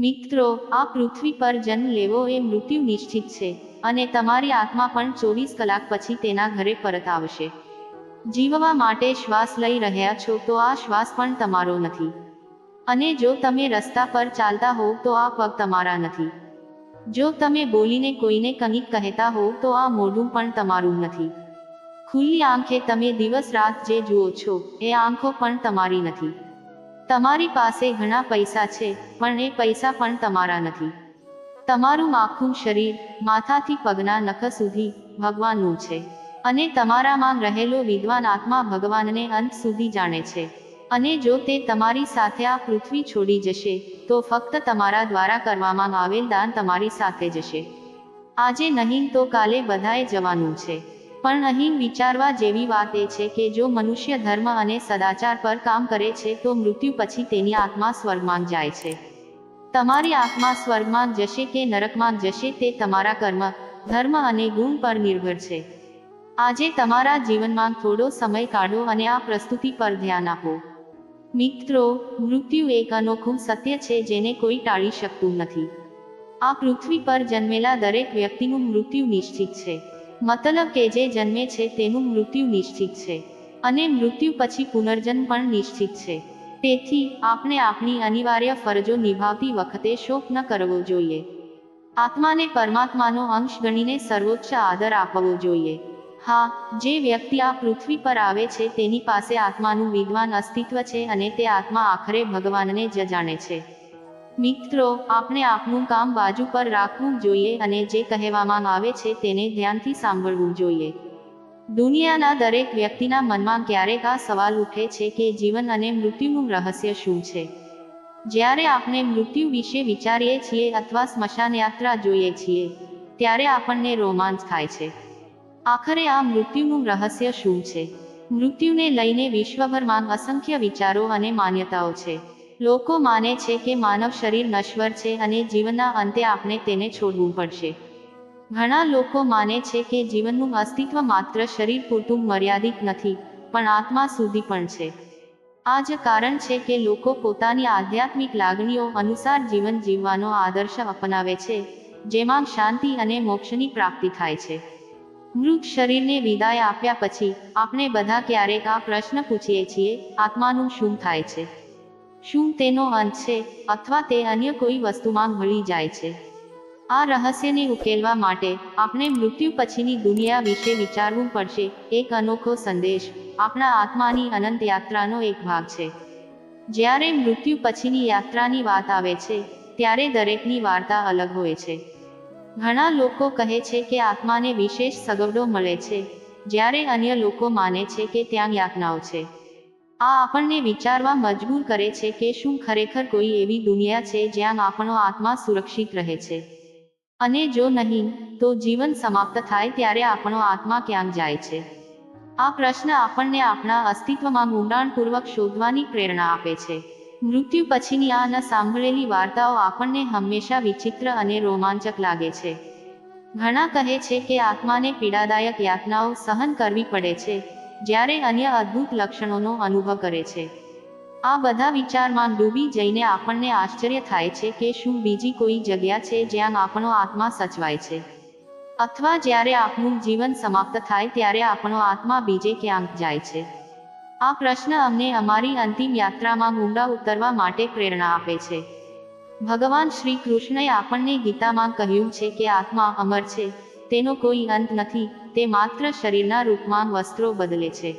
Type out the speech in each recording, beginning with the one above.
મિત્રો, આ પૃથ્વી પર જન્મ લેવો એ મૃત્યુ નિશ્ચિત છે અને તમારી આત્મા પણ ચોવીસ કલાક પછી તેના ઘરે પરત આવશે. જીવવા માટે શ્વાસ લઈ રહ્યા છો તો આ શ્વાસ પણ તમારો નથી. અને જો તમે રસ્તા પર ચાલતા હોવ તો આ પગ તમારા નથી. જો તમે બોલીને કોઈને કંઈક કહેતા હોવ તો આ મોઢું પણ તમારું નથી. ખુલ્લી આંખે તમે દિવસ રાત જે જુઓ છો એ આંખો પણ તમારી નથી. તમારી પાસે ઘણા પૈસા છે, પણ એ પૈસા પણ તમારા નથી. તમારું આખું શરીર, માથાથી પગના નખ સુધી ભગવાનનું છે અને તમારામાં રહેલો વિદ્વાન આત્મા ભગવાનને અંત સુધી જાણે છે. અને જો તે તમારી સાથે આ પૃથ્વી છોડી જશે, તો ફક્ત તમારા દ્વારા કરવામાં આવેલ દાન તમારી સાથે જશે. આજે નહીં તો કાલે બધાએ જવાનું છે. પણ અહીં વિચારવા જેવી વાત એ છે કે જો મનુષ્ય ધર્મ અને સદાચાર પર કામ કરે છે, તો મૃત્યુ પછી તેની આત્મા સ્વર્ગમાં જાય છે. તમારી આત્મા સ્વર્ગમાં જશે કે નરકમાં જશે તે તમારા કર્મ, ધર્મ અને ગુણ પર નિર્ભર છે. આજે તમારા જીવનમાં થોડો સમય કાઢો અને આ પ્રસ્તુતિ પર ધ્યાન આપો. મિત્રો, મૃત્યુ એક અનોખું સત્ય છે જેને કોઈ ટાળી શકતું નથી. આ પૃથ્વી પર જન્મેલા દરેક વ્યક્તિનું મૃત્યુ નિશ્ચિત છે. મતલબ કે જે જન્મે છે તેનું મૃત્યુ નિશ્ચિત છે અને મૃત્યુ પછી પુનર્જન્મ પણ નિશ્ચિત છે. તેથી, આપણે આપણી અનિવાર્ય ફરજો નિભાવતી વખતે શોક ન કરવો જોઈએ. આત્માને પરમાત્માનો અંશ ગણીને સર્વોચ્ચ આદર આપવો જોઈએ. હા, જે વ્યક્તિ આ પૃથ્વી પર આવે છે તેની પાસે આત્માનું વિદ્વાન અસ્તિત્વ છે અને તે આત્મા આખરે ભગવાનને જ જાણે છે. મિત્રો, આપણે આપનું કામ બાજુ પર રાખવું જોઈએ અને જે કહેવામાં આવે છે તેને ધ્યાનથી સાંભળવું જોઈએ. દુનિયાના દરેક વ્યક્તિના મનમાં ક્યારેક આ સવાલ ઉઠે છે કે જીવન અને મૃત્યુનું રહસ્ય શું છે? જ્યારે આપણે મૃત્યુ વિશે વિચારીએ છીએ અથવા સ્મશાન યાત્રા જોઈએ છીએ, ત્યારે આપણને રોમાંચ થાય છે. આખરે આ મૃત્યુનું રહસ્ય શું છે? મૃત્યુને લઈને વિશ્વભરમાં અસંખ્ય વિચારો અને માન્યતાઓ છે. લોકો માને છે કે માનવ શરીર નશ્વર છે અને જીવનના અંતે આપણે તેને છોડવું પડશે. ઘણા લોકો માને છે કે જીવનનું અસ્તિત્વ માત્ર શરીર પૂરતું મર્યાદિત નથી, પણ આત્મા સુધી પણ છે. આ જ કારણ છે કે લોકો પોતાની આધ્યાત્મિક લાગણીઓ અનુસાર જીવન જીવવાનો આદર્શ અપનાવે છે, જેમાં શાંતિ અને મોક્ષની પ્રાપ્તિ થાય છે. મૃત શરીરને વિદાય આપ્યા પછી, આપણે બધા ક્યારેક આ પ્રશ્ન પૂછીએ છીએ, આત્માનું શું થાય છે? શું તેનો અંત છે અથવા તે અન્ય કોઈ વસ્તુમાં મળી જાય છે? આ રહસ્યને ઉકેલવા માટે આપણે મૃત્યુ પછીની દુનિયા વિશે વિચારવું પડશે. એક અનોખો સંદેશ. આપણા આત્માની અનંત યાત્રાનો એક ભાગ છે. જ્યારે મૃત્યુ પછીની યાત્રાની વાત આવે છે, ત્યારે દરેકની વાર્તા અલગ હોય છે. ઘણા લોકો કહે છે કે આત્માને વિશેષ સગવડો મળે છે, જ્યારે અન્ય લોકો માને છે કે ત્યાં યાતનાઓ છે. આ આપણને વિચારવા મજબૂર કરે છે કે શું ખરેખર કોઈ એવી દુનિયા છે જ્યાં આપણો આત્મા સુરક્ષિત રહે છે. અને જો નહીં, તો જીવન સમાપ્ત થાય ત્યારે આપણો આત્મા ક્યાં જાય છે? આ પ્રશ્ન આપણને આપણા અસ્તિત્વમાં ઊંડાણપૂર્વક શોધવાની પ્રેરણા આપે છે. મૃત્યુ પછીની આ ન સાંભળેલી વાર્તાઓ આપણને હંમેશા વિચિત્ર અને રોમાંચક લાગે છે. ઘણા કહે છે કે આત્માને પીડાદાયક યાતનાઓ સહન કરવી પડે છે. જ્યારે અન્ય અદ્ભુત લક્ષણોનો અનુભવ કરે છે. આ બધા વિચારમાં ડૂબી જઈને આપણને આશ્ચર્ય થાય છે કે શું બીજી કોઈ જગ્યા છે જ્યાં આપણો આત્મા સચવાય છે. અથવા જ્યારે આપણું જીવન સમાપ્ત થાય ત્યારે આપણો આત્મા બીજે ક્યાંક જાય છે. આ પ્રશ્ન અમને અમારી અંતિમ યાત્રામાં ઊંડા ઉતરવા માટે પ્રેરણા આપે છે. ભગવાન શ્રી કૃષ્ણએ આપણને ગીતામાં કહ્યું છે કે આત્મા અમર છે. તેનો કોઈ અંત નથી, તે માત્ર શરીરના રૂપમાં વસ્ત્રો બદલે છે.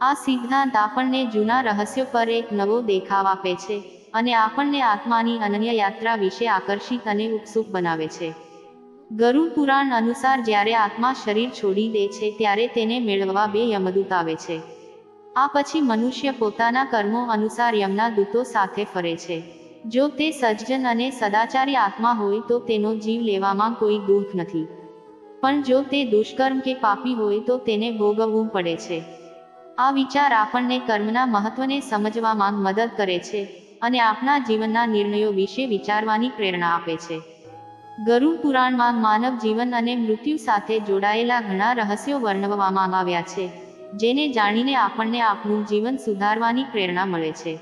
આ સિદ્ધાંત આપણને જૂના રહસ્યો પર એક નવો દેખાવ આપે છે અને આપણને આત્માની અનન્ય યાત્રા વિશે આકર્ષિત અને ઉત્સુક બનાવે છે. ગરુ પુરાણ અનુસાર જ્યારે આત્મા શરીર છોડી દે છે ત્યારે તેને મેળવવા બે યમદૂત આવે છે. આ પછી મનુષ્ય પોતાના કર્મો અનુસાર યમના દૂતો સાથે ફરે છે. જો તે સજ્જન અને સદાચારી આત્મા હોય તો તેનો જીવ લેવામાં કોઈ દુઃખ નથી. પણ જો તે દુષ્કર્મ કે પાપી હોય તો તેને ભોગવવું પડે છે. આ વિચાર આપણને કર્મના મહત્વને સમજવામાં મદદ કરે છે અને આપણા જીવનના નિર્ણયો વિશે વિચારવાની પ્રેરણા આપે છે. ગરુડ પુરાણમાં માનવ જીવન અને મૃત્યુ સાથે જોડાયેલા ઘણા રહસ્યો વર્ણવવામાં આવ્યા છે, જેને જાણીને આપણને આપણું જીવન સુધારવાની પ્રેરણા મળે છે.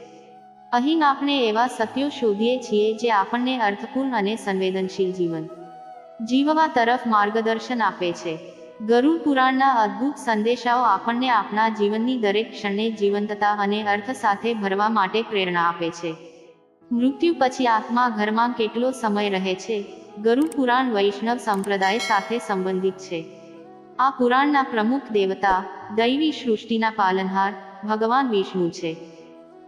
અહીં આપણે એવા સત્યો શોધીએ છીએ જે આપણને અર્થપૂર્ણ અને સંવેદનશીલ જીવન જીવવા તરફ માર્ગદર્શન આપે છે. ગરુડ પુરાણના અદ્ભુત સંદેશાઓ આપણને આપણા જીવનની દરેક ક્ષણને જીવંતતા અને અર્થ સાથે ભરવા માટે પ્રેરણા આપે છે. મૃત્યુ પછી આત્મા ઘરમાં કેટલો સમય રહે છે, ગરુડ પુરાણ વૈષ્ણવ સંપ્રદાય સાથે સંબંધિત છે. આ પુરાણના પ્રમુખ દેવતા, દૈવી સૃષ્ટિના પાલનહાર, ભગવાન વિષ્ણુ છે.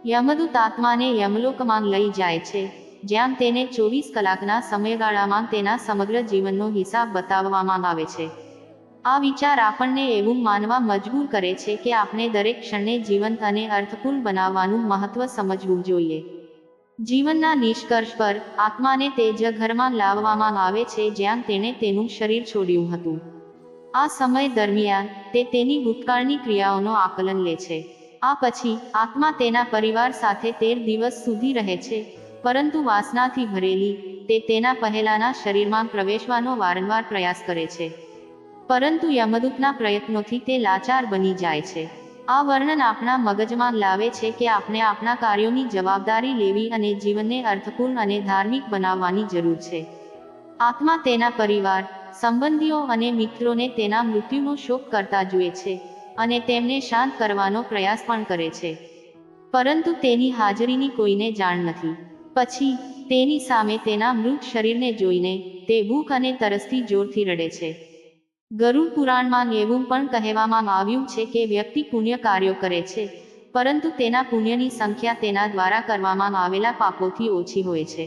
યમદૂત આત્માને યમલોકમાં લઈ જાય છે જ્યાં તેને ચોવીસ કલાકના સમયગાળામાં તેના સમગ્ર જીવનનો હિસાબ બતાવવામાં આવે છે. આ વિચાર આપણને એવું માનવા મજબૂર કરે છે કે આપણે દરેક ક્ષણને જીવંત અને અર્થપૂર્ણ બનાવવાનું મહત્વ સમજવું જોઈએ. જીવનના નિષ્કર્ષ પર આત્માને તે જ ઘરમાં લાવવામાં આવે છે જ્યાં તેણે તેનું શરીર છોડ્યું હતું. આ સમય દરમિયાન તે તેની ભૂતકાળની ક્રિયાઓનો આકલન લે છે. આ પછી આત્મા તેના પરિવાર સાથે તેર દિવસ સુધી રહે છે. પરંતુ વાસનાથી ભરેલી, તે તેના પહેલાના શરીરમાં પ્રવેશવાનો વારંવાર પ્રયાસ કરે છે. પરંતુ યમદૂતના પ્રયત્નોથી તે લાચાર બની જાય છે. આ વર્ણન આપણા મગજમાં લાવે છે કે આપણે આપણા કાર્યોની જવાબદારી લેવી અને જીવનને અર્થપૂર્ણ અને ધાર્મિક બનાવવાની જરૂર છે. આત્મા તેના પરિવાર, સંબંધીઓ અને મિત્રોને તેના મૃત્યુનો શોક કરતા જુએ છે અને તેમને શાંત કરવાનો પ્રયાસ પણ કરે છે. પરંતુ તેની હાજરીની કોઈને જાણ નથી. પછી તેની સામે તેના મૃત શરીરને જોઈને તે ભૂખ અને તરસથી જોરથી રડે છે. ગરુડ પુરાણમાં એવું પણ કહેવામાં આવ્યું છે કે વ્યક્તિ પુણ્ય કાર્યો કરે છે, પરંતુ તેના પુણ્યની સંખ્યા તેના દ્વારા કરવામાં આવેલા પાપોથી ઓછી હોય છે.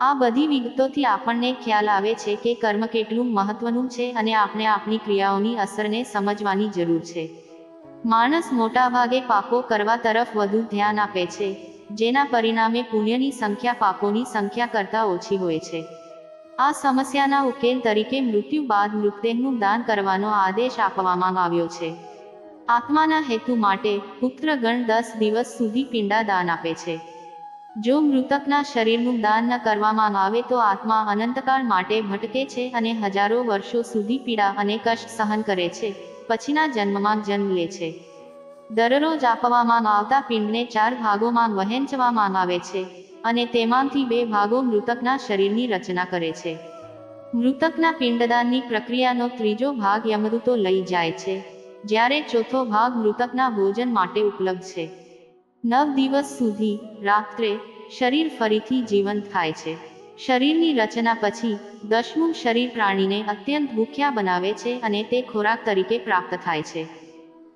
આ બધી વિગતોથી આપણને ખ્યાલ આવે છે કે કર્મ કેટલું મહત્વનું છે અને આપણે આપણી ક્રિયાઓની અસરને સમજવાની જરૂર છે. માણસ મોટાભાગે પાપો કરવા તરફ વધુ ધ્યાન આપે છે જેના પરિણામે પુણ્યની સંખ્યા પાપોની સંખ્યા કરતાં ઓછી હોય છે. આ સમસ્યાના ઉકેલ તરીકે મૃત્યુ બાદ મૃતદેહનું દાન કરવાનો આદેશ આપવામાં આવ્યો છે. આત્માના હેતુ માટે પુત્રગણ દસ દિવસ સુધી પિંડાદાન આપે છે. જો મૃતકના શરીરનું દાન ન કરવામાં આવે તો આત્મા અનંતકાળ માટે ભટકે છે અને હજારો વર્ષો સુધી પીડા અને કષ્ટ સહન કરે છે. પછીના જન્મમાં જન્મ લે છે. દરરોજ આપવામાં આવતા પિંડને ચાર ભાગોમાં વહેંચવામાં આવે છે અને તેમાંથી બે ભાગો મૃતકના શરીરની રચના કરે છે. મૃતકના પિંડદાનની પ્રક્રિયાનો ત્રીજો ભાગ યમૃતો લઈ જાય છે, જ્યારે ચોથો ભાગ મૃતકના ભોજન માટે ઉપલબ્ધ છે. નવ દિવસ સુધી રાત્રે શરીર ફરીથી જીવંત થાય છે. શરીરની રચના પછી દશમું શરીર પ્રાણીને અત્યંત ભૂખ્યા બનાવે છે અને તે ખોરાક તરીકે પ્રાપ્ત થાય છે.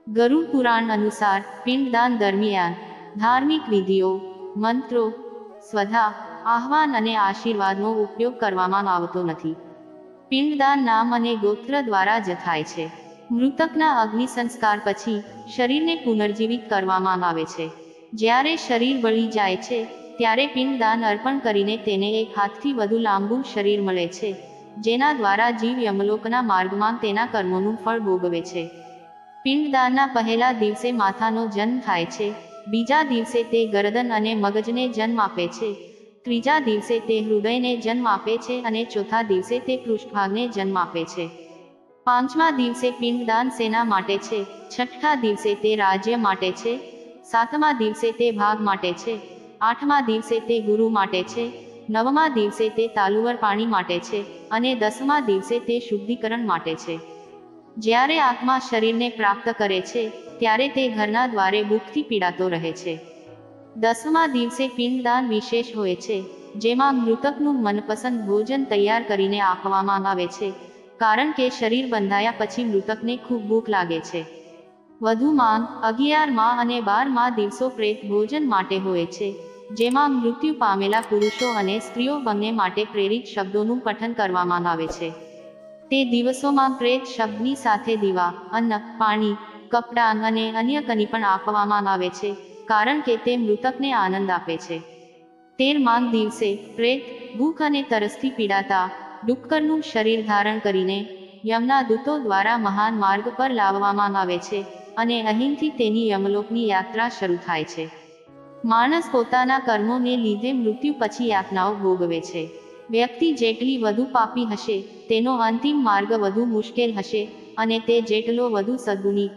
ગરુડ પુરાણ અનુસાર પિંડદાન દરમિયાન ધાર્મિક વિધિઓ, મંત્રો, સ્વધા, આહ્વાન અને આશીર્વાદનો ઉપયોગ કરવામાં આવતો નથી. પિંડદાન નામ અને ગોત્ર દ્વારા જ થાય છે. મૃતકના અગ્નિ સંસ્કાર પછી શરીરને પુનર્જીવિત કરવામાં આવે છે. જ્યારે શરીર બળી જાય છે, ત્યારે પિંડદાન અર્પણ કરીને તેને એક હાથથી વધુ લાંબુ શરીર મળે છે, જેના દ્વારા જીવ યમલોકના માર્ગમાં તેના કર્મોનું ફળ ભોગવે છે. પિંડદાનના પહેલા દિવસે માથાનો જન્મ થાય છે. બીજા દિવસે તે ગરદન અને મગજને જન્મ આપે છે. ત્રીજા દિવસે તે હૃદયને જન્મ આપે છે અને ચોથા દિવસે તે પૃષ્ઠભાગને જન્મ આપે છે. પાંચમા દિવસે પિંડદાન સેના માટે છે. છઠ્ઠા દિવસે તે રાજ્ય માટે છે. સાતમા દિવસે તે ભાગ માટે છે. આઠમા દિવસે તે ગુરુ માટે છે. નવમા દિવસે તે તાલુવર પાણી માટે છે અને દસમા દિવસે તે શુદ્ધિકરણ માટે છે. જ્યારે આત્મા શરીરને પ્રાપ્ત કરે છે, ત્યારે તે ઘરના દ્વારે ભૂખથી પીડાતો રહે છે. દસમા દિવસે પિંડદાન વિશેષ હોય છે, જેમાં મૃતકનું મનપસંદ ભોજન તૈયાર કરીને આપવામાં આવે છે, કારણ કે શરીર બંધાયા પછી મૃતકને ખૂબ ભૂખ લાગે છે. વધુમાં અગિયારમાં અને બારમાં દિવસો પ્રેત ભોજન માટે હોય છે, જેમાં મૃત્યુ પામેલા પુરુષો અને સ્ત્રીઓ બંને માટે પ્રેરિત શબ્દોનું પઠન કરવામાં આવે છે. તે દિવસોમાં પ્રેત શબ્દની સાથે દીવા, અન્ન, પાણી, કપડાં અને અન્ય કની પણ આપવામાં આવે છે, કારણ કે તે મૃતકને આનંદ આપે છે. તેર માંગ દિવસે પ્રેત ભૂખ અને તરસથી પીડાતા ડુક્કરનું શરીર ધારણ કરીને યમના દૂતો દ્વારા મહાન માર્ગ પર લાવવામાં આવે છે અને અહીંથી તેની યમલોકની યાત્રા શરૂ થાય છે. માણસ પોતાના કર્મોને લીધે મૃત્યુ પછી યાતનાઓ ભોગવે છે. વ્યક્તિ જેટલી વધુ પાપી હશે, તેનો અંતિમ માર્ગ વધુ મુશ્કેલ હશે અને તે જેટલો વધુ સદગુણી,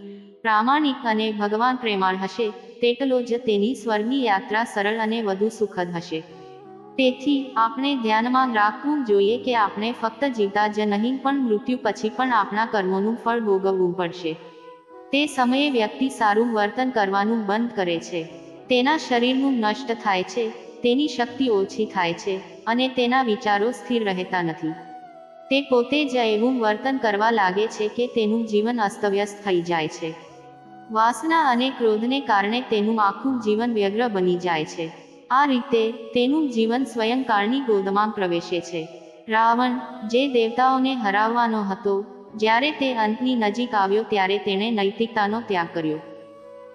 પ્રામાણિક અને ભગવાન પ્રેમાળ હશે, તેટલો જ તેની સ્વર્ગની યાત્રા સરળ અને વધુ સુખદ હશે. તેથી, આપણે ધ્યાનમાં રાખવું જોઈએ કે આપણે ફક્ત જીવતા જ નહીં, પણ મૃત્યુ પછી પણ આપણા કર્મોનું ફળ ભોગવવું પડશે. તે સમયે વ્યક્તિ સારું વર્તન કરવાનું બંધ કરે છે. તેના શરીરનું નષ્ટ થાય છે. તેની શક્તિ ઓછી થાય છે અને તેના વિચારો સ્થિર રહેતા નથી. તે પોતે જ એવું વર્તન કરવા લાગે છે કે તેનું જીવન અસ્તવ્યસ્ત થઈ જાય છે. વાસના અને ક્રોધને કારણે તેનું આખું જીવન વ્યગ્ર બની જાય છે. આ રીતે તેનું જીવન સ્વયંકાળની ગોદમાં પ્રવેશે છે. રાવણ, જે દેવતાઓને હરાવવાનો હતો, જ્યારે તે અંતની નજીક આવ્યો ત્યારે તેણે નૈતિકતાનો ત્યાગ કર્યો.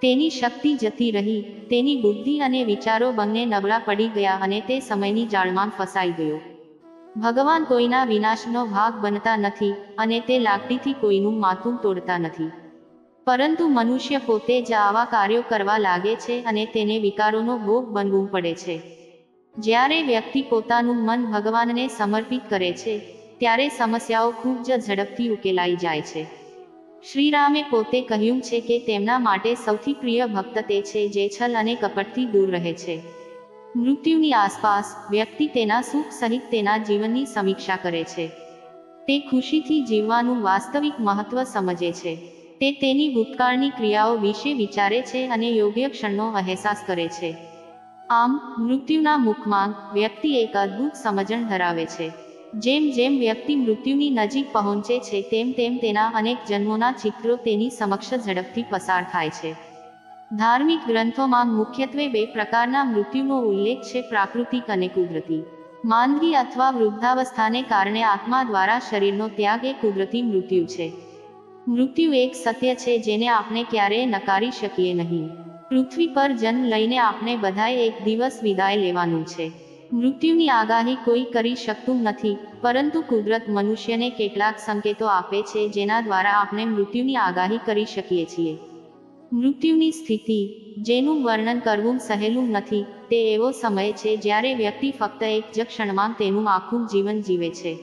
તેની શક્તિ જતી રહી, તેની બુદ્ધિ અને વિચારો બંને નબળા પડી ગયા અને તે સમયની જાળમાં ફસાઈ ગયો. ભગવાન કોઈના વિનાશનો ભાગ બનતા નથી અને તે લાકડીથી કોઈનું માથું તોડતા નથી. પરંતુ મનુષ્ય પોતે જ આવા કાર્યો કરવા લાગે છે અને તેને વિકારોનો ભોગ બનવું પડે છે. જ્યારે વ્યક્તિ પોતાનું મન ભગવાનને સમર્પિત કરે છે, ત્યારે સમસ્યાઓ ખૂબ જ ઝડપથી ઉકેલાઈ જાય છે. શ્રીરામે પોતે કહ્યું છે કે તેમના માટે સૌથી પ્રિય ભક્ત તે છે જે છલ અને કપટથી દૂર રહે છે. મૃત્યુની આસપાસ વ્યક્તિ તેના સુખ સહિત તેના જીવનની સમીક્ષા કરે છે. તે ખુશીથી જીવવાનું વાસ્તવિક મહત્વ સમજે છે. તે તેની ભૂતકાળની ક્રિયાઓ વિશે વિચારે છે અને યોગ્ય ક્ષણનો અહેસાસ કરે છે. આમ, મૃત્યુના મુખમાં વ્યક્તિ એક અદ્ભુત સમજણ ધરાવે છે. જેમ જેમ વ્યક્તિ મૃત્યુની નજીક પહોંચે છે, તેમ તેમ તેના અનેક જન્મોના ચિત્રો તેની સમક્ષ ઝડપથી પસાર થાય છે. ધાર્મિક ગ્રંથોમાં મુખ્યત્વે બે પ્રકારના મૃત્યુનો ઉલ્લેખ છે, પ્રાકૃતિક અને કુદરતી. માંદગી અથવા વૃદ્ધાવસ્થાને કારણે આત્મા દ્વારા શરીરનો ત્યાગ એ કુદરતી મૃત્યુ છે. મૃત્યુ એક સત્ય છે, જેને આપણે ક્યારેય નકારી શકીએ નહીં. પૃથ્વી પર જન્મ લઈને આપણે બધાએ એક દિવસ વિદાય લેવાનું છે. મૃત્યુની આગાહી કોઈ કરી શકતું નથી, પરંતુ કુદરત મનુષ્યને કેટલાક સંકેતો આપે છે જેના દ્વારા આપણે મૃત્યુની આગાહી કરી શકીએ છીએ. મૃત્યુની સ્થિતિ, જેનું વર્ણન કરવું સહેલું નથી, તે એવો સમય છે જ્યારે વ્યક્તિ ફક્ત એક જ ક્ષણમાં તેનું આખું જીવન જીવે છે.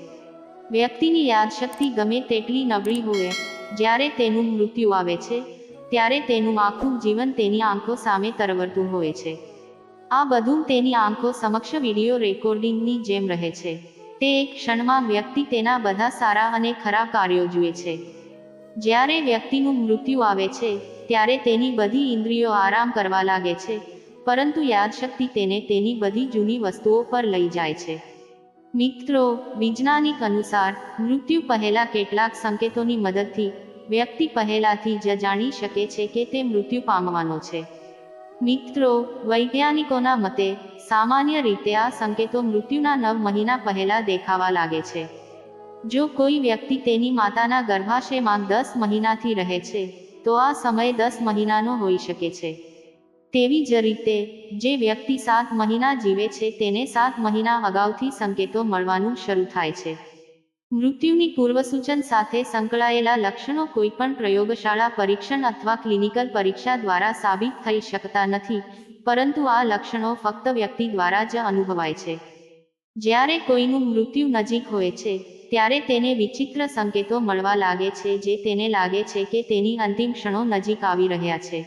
વ્યક્તિની યાદશક્તિ ગમે તેટલી નબળી હોય, જ્યારે તેનું મૃત્યુ આવે છે, ત્યારે તેનું આખું જીવન તેની આંખો સામે તરવરતું હોય છે. આ બધું તેની આંખો સમક્ષ વીડિયો રેકોર્ડિંગની જેમ રહે છે. તે એક ક્ષણમાં વ્યક્તિ તેના બધા સારા અને ખરાબ કાર્યો જુએ છે. જ્યારે વ્યક્તિનું મૃત્યુ આવે છે, ત્યારે તેની બધી ઇન્દ્રિયો આરામ કરવા લાગે છે, પરંતુ યાદશક્તિ તેને તેની બધી જૂની વસ્તુઓ પર લઈ જાય છે. મિત્રો, વિજ્ઞાનિક અનુસાર, મૃત્યુ પહેલા કેટલાક સંકેતોની મદદથી, વ્યક્તિ પહેલાથી જ જાણી શકે છે કે તે મૃત્યુ પામવાનો છે. મિત્રો, વૈજ્ઞાનિકોના મતે, સામાન્ય રીતે આ સંકેતો મૃત્યુના નવ મહિના પહેલા દેખાવા લાગે છે. જો કોઈ વ્યક્તિ તેની માતાના ગર્ભાશયમાં દસ મહિનાથી રહે છે, તો આ સમય દસ મહિનાનો હોઈ શકે છે. તેવી જ રીતે, જે વ્યક્તિ સાત મહિના જીવે છે, તેને સાત મહિના અગાઉથી સંકેતો મળવાનું શરૂ થાય છે. મૃત્યુની પૂર્વસૂચન સાથે સંકળાયેલા લક્ષણો કોઈપણ પ્રયોગશાળા પરીક્ષણ અથવા ક્લિનિકલ પરીક્ષા દ્વારા સાબિત થઈ શકતા નથી, પરંતુ આ લક્ષણો ફક્ત વ્યક્તિ દ્વારા જ અનુભવાય છે. જ્યારે કોઈનું મૃત્યુ નજીક હોય છે, ત્યારે તેને વિચિત્ર સંકેતો મળવા લાગે છે જે તેને લાગે છે કે તેની અંતિમ ક્ષણો નજીક આવી રહ્યા છે.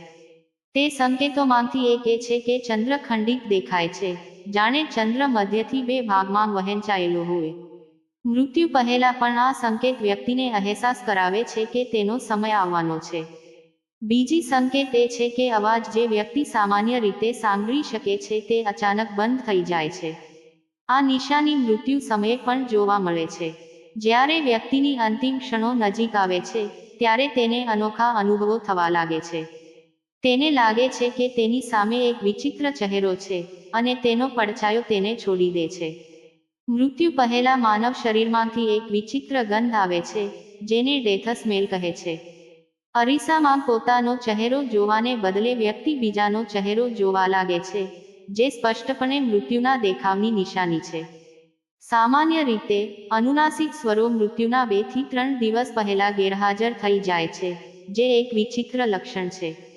તે સંકેતોમાંથી એક એ છે કે ચંદ્ર ખંડિત દેખાય છે, જાણે ચંદ્ર મધ્યથી બે ભાગમાં વહેંચાયેલો હોય. મૃત્યુ પહેલા પણ આ સંકેત વ્યક્તિને અહેસાસ કરાવે છે કે તેનો સમય આવવાનો છે. બીજી સંકેત એ છે કે અવાજ જે વ્યક્તિ સામાન્ય રીતે સાંભળી શકે છે તે અચાનક બંધ થઈ જાય છે. આ નિશાની મૃત્યુ સમયે પણ જોવા મળે છે. જ્યારે વ્યક્તિની અંતિમ ક્ષણો નજીક આવે છે, ત્યારે તેને અનોખા અનુભવો થવા લાગે છે. તેને લાગે છે કે તેની સામે એક વિચિત્ર ચહેરો છે અને તેનો પડછાયો તેને છોડી દે છે. મૃત્યુ પહેલા માનવ શરીરમાંથી એક વિચિત્ર ગંધ આવે છે, જેને ડેથ સ્મેલ કહે છે. અરીસામાં પોતાનો ચહેરો જોવાને બદલે વ્યક્તિ બીજાનો ચહેરો જોવા લાગે છે, જે સ્પષ્ટપણે મૃત્યુના દેખાવની નિશાની છે. સામાન્ય રીતે, અનુનાસિક સ્વરો મૃત્યુના બેથી ત્રણ દિવસ પહેલા ગેરહાજર થઈ જાય છે, જે એક વિચિત્ર લક્ષણ છે.